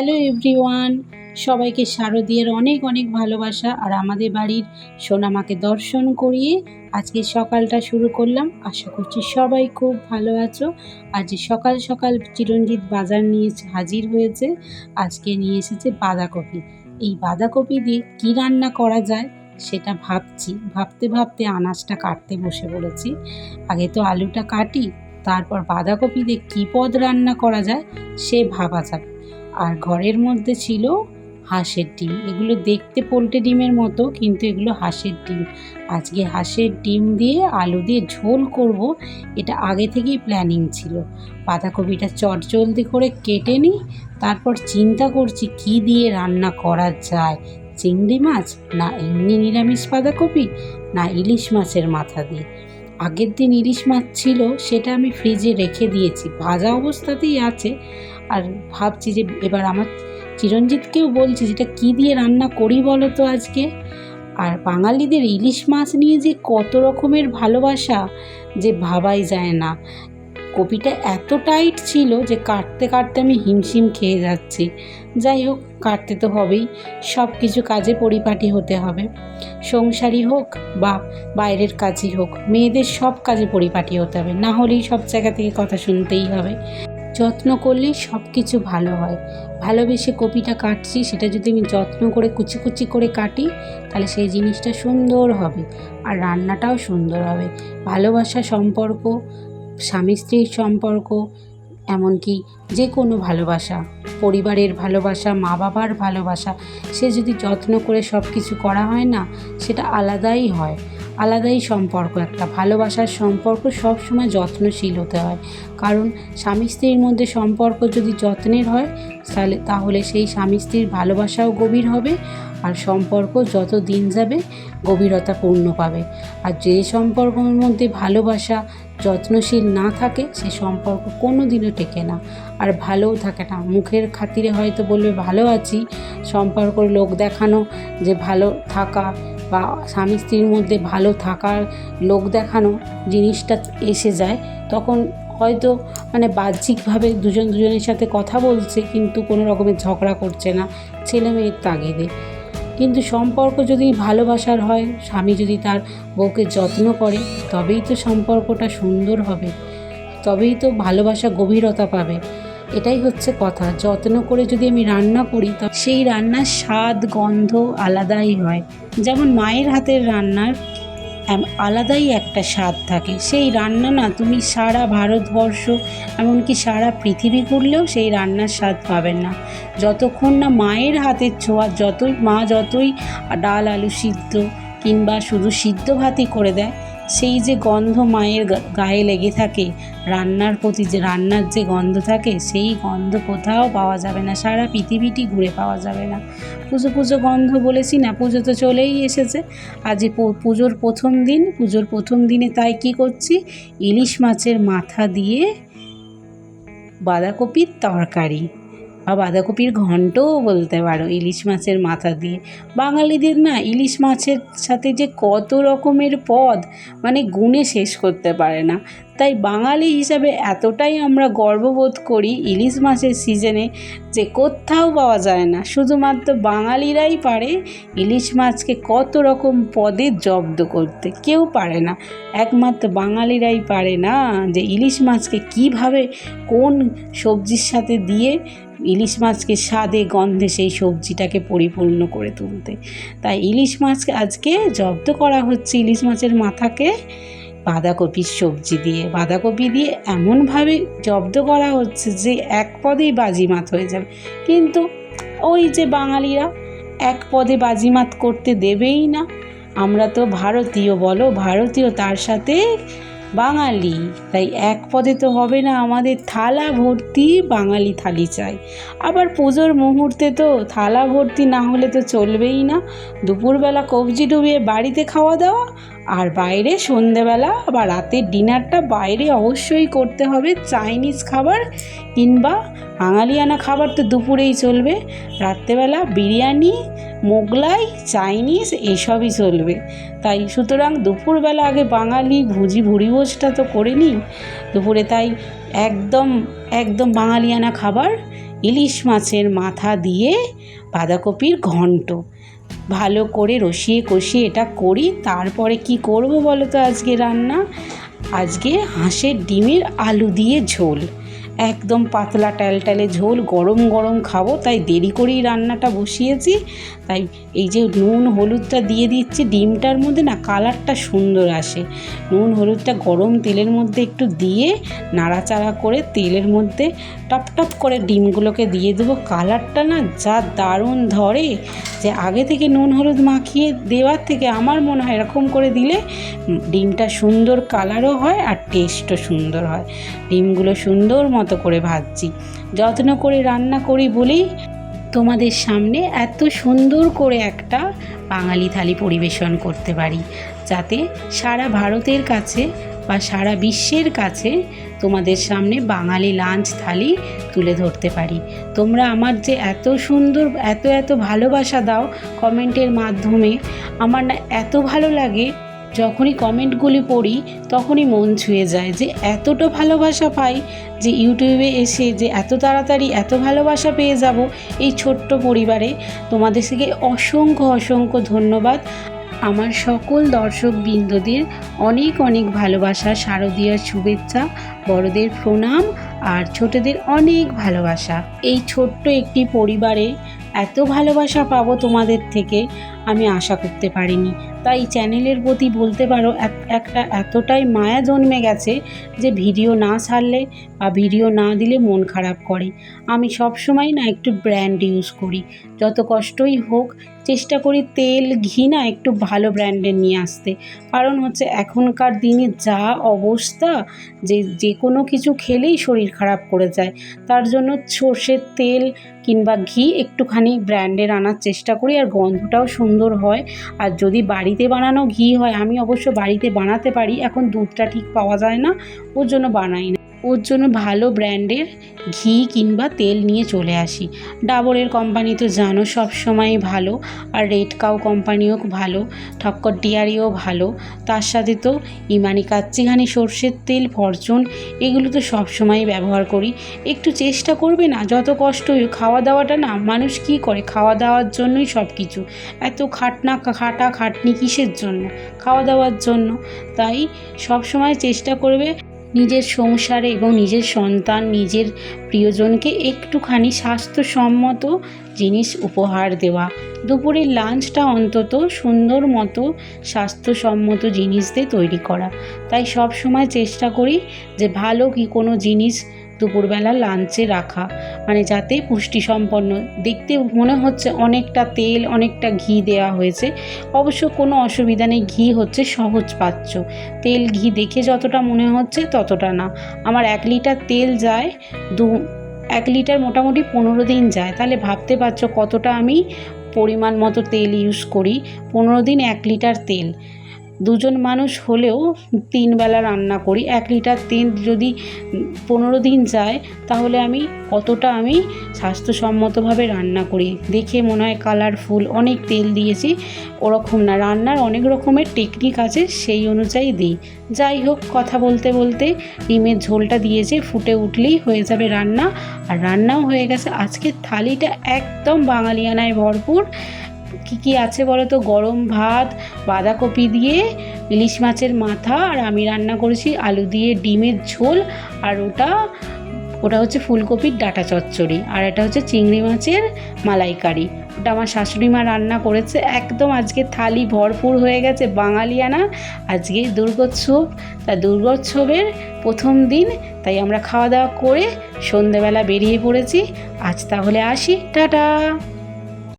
Hello everyone, সবাইকে শারদীয়ার অনেক অনেক ভালোবাসা আর আমাদের বাড়ির সোনামাকে দর্শন করিয়ে আজকে সকালটা শুরু করলাম। আশা করছি সবাই খুব ভালো আছো। আজ সকাল সকাল চিরঞ্জিত বাজার নিয়ে হাজির হয়েছে। আজকে নিয়ে এসেছে বাঁধাকপি। এই বাঁধাকপি দিয়ে কী রান্না করা যায় সেটা ভাবছি। ভাবতে ভাবতে আনাজটা কাটতে বসে পড়েছি। আগে তো আলুটা কাটি, তারপর বাঁধাকপি দিয়ে কী পদ রান্না করা যায় সে ভাবা যাবে আর ঘরের মধ্যে ছিল হাঁসের ডিম। এগুলো দেখতে পোলট্রি ডিমের মতো, কিন্তু এগুলো হাঁসের ডিম। আজকে হাঁসের ডিম দিয়ে আলু দিয়ে ঝোল করব, এটা আগে থেকেই প্ল্যানিং ছিল। বাঁধাকপিটা চটজলদি করে কেটে নিই, তারপর চিন্তা করছি কি দিয়ে রান্না করা যায়। চিংড়ি মাছ না এমনি নিরামিষ বাঁধাকপি, না ইলিশ মাছের মাথা দিয়ে। আগের দিন ইলিশ মাছ ছিল, সেটা আমি ফ্রিজে রেখে দিয়েছি। ভাজা অবস্থাতেই আছে। আর ভাবছি যে এবার আমার চিরঞ্জিতকেও বলছি যেটা কী দিয়ে রান্না করি বলো তো আজকে? আর বাঙালিদের ইলিশ মাছ নিয়ে যে কত রকমের ভালোবাসা যে ভাবাই যায় না। কপিটা এত টাইট ছিল যে কাটতে কাটতে আমি হিমশিম খেয়ে যাচ্ছি। যাই হোক, কাটতে তো হবেই সব কিছু কাজে পরিপাটি হতে হবে। সংসারী হোক বা বাইরের কাজই হোক, মেয়েদের সব কাজে পরিপাটি হতে হবে, না হলেই সব জায়গা থেকে কথা শুনতেই হবে। যত্ন করলেই সব কিছু ভালো হয়। ভালোবেসে কপিটা কাটছি, সেটা যদি আমি যত্ন করে কুচি কুচি করে কাটি, তাহলে সেই জিনিসটা সুন্দর হবে আর রান্নাটাও সুন্দর হবে। ভালোবাসা সম্পর্ক, স্বামী স্ত্রীর সম্পর্ক, এমনকি যে কোনো ভালোবাসা, পরিবারের ভালোবাসা, মা বাবার ভালোবাসা, সে যদি যত্ন করে সব কিছু করা হয় না, সেটা আলাদাই হয়। আলাদাই সম্পর্ক, একটা ভালোবাসার সম্পর্ক সবসময় যত্নশীল হতে হয়। কারণ স্বামী স্ত্রীর মধ্যে সম্পর্ক যদি যত্নের হয়, তাহলে তাহলে সেই স্বামী স্ত্রীর ভালোবাসাও গভীর হবে আর সম্পর্ক যত দিন যাবে গভীরতা পূর্ণ পাবে। আর যে সম্পর্কের মধ্যে ভালোবাসা যত্নশীল না থাকে, সে সম্পর্ক কোনো দিনও টেকে না। আর ভালোও থাকে না। মুখের খাতিরে হয়তো বলবে, ভালো আছি। সম্পর্ক লোক দেখানো যে ভালো থাকা বা স্বামী স্ত্রীর মধ্যে ভালো থাকার লোক দেখানো জিনিসটা এসে যায়, তখন হয়তো মানে বাহ্যিকভাবে দুজন দুজনের সাথে কথা বলছে কিন্তু কোনো রকমের ঝগড়া করছে না, ছেলে মেয়ের তাগিদে। কিন্তু সম্পর্ক যদি ভালোবাসার হয়, স্বামী যদি তার বউকে যত্ন করে, তবেই তো সম্পর্কটা সুন্দর হবে, তবেই তো ভালোবাসা গভীরতা পাবে। এটাই হচ্ছে কথা। যত্ন করে যদি আমি রান্না করি, তা সেই রান্নার স্বাদ, গন্ধ আলাদাই হয়। যেমন মায়ের হাতের রান্নার আলাদাই একটা স্বাদ থাকে। সেই রান্না না তুমি সারা ভারতবর্ষ, এমনকি সারা পৃথিবী ঘুরলেও সেই রান্নার স্বাদ পাবেন না। যতক্ষণ না মায়ের হাতের ছোঁয়া, যতই, মা যতই ডাল, আলু সিদ্ধ কিংবা শুধু সিদ্ধ ভাতই করে দেয় সেই যে গন্ধ মায়ের গায়ে লেগে থাকে, রান্নার প্রতি যে রান্নার যে গন্ধ থাকে, সেই গন্ধ কোথাও পাওয়া যাবে না, সারা পৃথিবীটি ঘুরে পাওয়া যাবে না। পুজো পুজো গন্ধ বলেছি না, পুজো তো চলেই এসেছে। আজ পুজোর প্রথম দিন, পুজোর প্রথম দিনে তাই কি করছি? ইলিশ মাছের মাথা দিয়ে বাঁধাকপির তরকারি। বা বাঁধাকপির ঘন্টও বলতে পারো, ইলিশ মাছের মাথা দিয়ে। বাঙালিদের না ইলিশ মাছের সাথে যে কত রকমের পদ মানে গুণে শেষ করতে পারে না। তাই বাঙালি হিসাবে এতটাই আমরা গর্ববোধ করি ইলিশ মাছের সিজনে যে কোথাও পাওয়া যায় না। শুধুমাত্র বাঙালিরাই পারে ইলিশ মাছকে কত রকম পদে জব্দ করতে। কেউ পারে না। একমাত্র বাঙালিরাই পারে না যে ইলিশ মাছকে কীভাবে কোন সবজির সাথে দিয়ে ইলিশ মাছকে স্বাদে, গন্ধে সেই সবজিটাকে পরিপূর্ণ করে তুলতে। তাই ইলিশ মাছকে আজকে জব্দ করা হচ্ছে ইলিশ মাছের মাথাকে বাঁধাকপির সবজি দিয়ে। বাঁধাকপি দিয়ে এমনভাবে জব্দ করা হচ্ছে যে এক পদেই বাজিমাত হয়ে যাবে। কিন্তু ওই যে বাঙালিরা এক পদে বাজিমাত করতে দেবেই না। আমরা তো ভারতীয়, বলো, ভারতীয় তার সাথে বাঙালি। তাই এক পদে তো হবে না আমাদের থালা ভর্তি বাঙালি থালি চাই। আবার পুজোর মুহূর্তে তো থালা ভর্তি না হলে তো চলবেই না। দুপুরবেলা কবজি ডুবিয়ে বাড়িতে খাওয়া দাওয়া আর বাইরে সন্ধেবেলা বা রাতের ডিনারটা বাইরে অবশ্যই করতে হবে। চাইনিজ খাবার কিংবা বাঙালিয়ানা খাবার তো দুপুরেই চলবে। রাত্রেবেলা বিরিয়ানি, মোগলাই, চাইনিজ এসবই চলবে। তাই সুতরাং দুপুরবেলা আগে বাঙালি ভুজি ভুড়ি ভোজটা তো করে নিই দুপুরে তাই একদম একদম বাঙালিয়ানা খাবার, ইলিশ মাছের মাথা দিয়ে বাঁধাকপির ঘন্ট। ভালো করে রসিয়ে কষিয়ে এটা করি। তারপরে কি করব বলো তো আজকে রান্না? আজকে হাঁসের ডিমের আলু দিয়ে ঝোল। একদম পাতলা টালটালে ঝোল, গরম গরম খাব, তাই দেরি করেই রান্নাটা বসিয়েছি। তাই এই যে নুন, হলুদটা দিয়ে দিচ্ছি, ডিমটার মধ্যে না কালারটা সুন্দর আসে। নুন, হলুদটা গরম তেলের মধ্যে একটু দিয়ে নাড়াচাড়া করে তেলের মধ্যে টপ টপ করে ডিমগুলোকে দিয়ে দেবো। কালারটা না যা দারুণ ধরে যে আগে থেকে নুন, হলুদ মাখিয়ে দেওয়ার থেকে আমার মনে হয় এরকম করে দিলে ডিমটা সুন্দর কালারও হয় আর টেস্টও সুন্দর হয়। ডিমগুলো সুন্দর মতো করে ভাজছি। যত্ন করে রান্না করি বলেই তোমাদের সামনে এত সুন্দর করে একটা বাঙালি থালি পরিবেশন করতে পারি। যাতে সারা ভারতের কাছে বা সারা বিশ্বের কাছে তোমাদের সামনে বাঙালি লাঞ্চ থালি তুলে ধরতে পারি। তোমরা আমার যে এত সুন্দর, এত এত ভালোবাসা দাও কমেন্টের মাধ্যমে, আমার না এত ভালো লাগে যখনই কমেন্টগুলি পড়ি, তখনই মন ছুঁয়ে যায় যে এতটা ভালোবাসা পাই যে ইউটিউবে এসে যে এত তাড়াতাড়ি এত ভালোবাসা পেয়ে যাব এই ছোট্ট পরিবারে। তোমাদের থেকে অসংখ্য অসংখ্য ধন্যবাদ। আমার সকল দর্শক বৃন্দদের অনেক অনেক ভালোবাসা, শারদীয়ার শুভেচ্ছা, বড়দের প্রণাম আর ছোটদের অনেক ভালোবাসা। এই ছোট্ট একটি পরিবারে এত ভালোবাসা পাবো তোমাদের থেকে আমি আশা করতে পারিনি। তাই চ্যানেলের প্রতি বলতে পারো, এক- একটা এতটাই মায়া জন্মে গেছে যে ভিডিও না ছাড়লে বা ভিডিও না দিলে মন খারাপ করে। আমি সব সময় না একটু ব্র্যান্ড ইউজ করি। যত কষ্টই হোক, চেষ্টা করি তেল, ঘি না একটু ভালো ব্র্যান্ডের নিয়ে আসতে। কারণ হচ্ছে এখনকার দিনে যা অবস্থা, যে যে কোনো কিছু খেলেই শরীর খারাপ করে যায়। তার জন্য সর্ষের তেল কিংবা ঘি একটুখানি ব্র্যান্ডের আনার চেষ্টা করি আর গন্ধটাও সুন্দর হয়। আর যদি বাড়িতে বানানো ঘি হয়, আমি অবশ্য বাড়িতে বানাতে পারি, এখন দুধটা ঠিক পাওয়া যায় না, ওর জন্য বানাই না। ওর জন্য ভালো ব্র্যান্ডের ঘি কিংবা তেল নিয়ে চলে আসি। ডাবরের কোম্পানি তো জানো সব সময় ভালো। আর রেড কাউ কোম্পানিও ভালো, ঠক্কর ডিয়ারিও ভালো। তার সাথে তো ইমানি কাচ্চিঘানি সর্ষের তেল, ফরচুন, এগুলো তো সব সময় ব্যবহার করি। একটু চেষ্টা করবে না, যত কষ্ট হোক। খাওয়া দাওয়াটা না, মানুষ কি করে? খাওয়া দাওয়ার জন্যই সব কিছু এত খাটনা খাটা খাটনি কিসের জন্য? খাওয়া দাওয়ার জন্য। তাই সব সময় চেষ্টা করবে নিজের সংসারে এবং নিজের সন্তান, নিজের প্রিয়জনকে একটুখানি স্বাস্থ্যসম্মত জিনিস উপহার দেওয়া। দুপুরের লাঞ্চটা অন্তত সুন্দর মতো স্বাস্থ্যসম্মত জিনিস দিয়ে তৈরি করা। তাই সব সময় চেষ্টা করি যে ভালো কি কোনো জিনিস দুপুরবেলা লাঞ্চে রাখা। মানে যাতে পুষ্টি সম্পন্ন দেখতে মনে হচ্ছে অনেকটা তেল, অনেকটা ঘি দেওয়া হয়েছে। অবশ্য কোনো অসুবিধা নেই, ঘি হচ্ছে সহজ পাচ্য। তেল, ঘি দেখে যতটা মনে হচ্ছে ততটা না। আমার এক লিটার তেল যায় দু, এক লিটার মোটামুটি পনেরো দিন যায়। তাহলে ভাবতে পারছ কতটা আমি পরিমাণ মতো তেল ইউজ করি। পনেরো দিন এক লিটার তেল। দুজন মানুষ হলেও তিন বেলা রান্না করি, এক লিটার তেল যদি পনেরো দিন যায়, তাহলে আমি কতটা আমি স্বাস্থ্যসম্মতভাবে রান্না করি। দেখে মনে হয় কালারফুল অনেক তেল দিয়েছি, ওরকম না। রান্নার অনেক রকমের টেকনিক আছে, সেই অনুযায়ী দিই। যাই হোক, কথা বলতে বলতে ডিমের ঝোলটা দিয়েছে, ফুটে উঠলেই হয়ে যাবে রান্না। আর রান্নাও হয়ে গেছে। আজকের থালিটা একদম বাঙালিয়ানায় ভরপুর। কী কী আছে বলো তো গরম ভাত, বাঁধাকপি দিয়ে, ইলিশ মাছের মাথা, আর আমি রান্না করেছি আলু দিয়ে ডিমের ঝোল, আর ওটা ওটা হচ্ছে ফুলকপির ডাটা চচ্চড়ি, আর এটা হচ্ছে চিংড়ি মাছের মালাইকারি। ওটা আমার শাশুড়ি মা রান্না করেছে। একদম আজকে থালি ভরপুর হয়ে গেছে, বাঙালিয়ানা। আজকে দুর্গোৎসব, তা দুর্গোৎসবের প্রথম দিন, তাই আমরা খাওয়া দাওয়া করে সন্ধেবেলা বেরিয়ে পড়েছি। আজ তাহলে আসি। টাটা!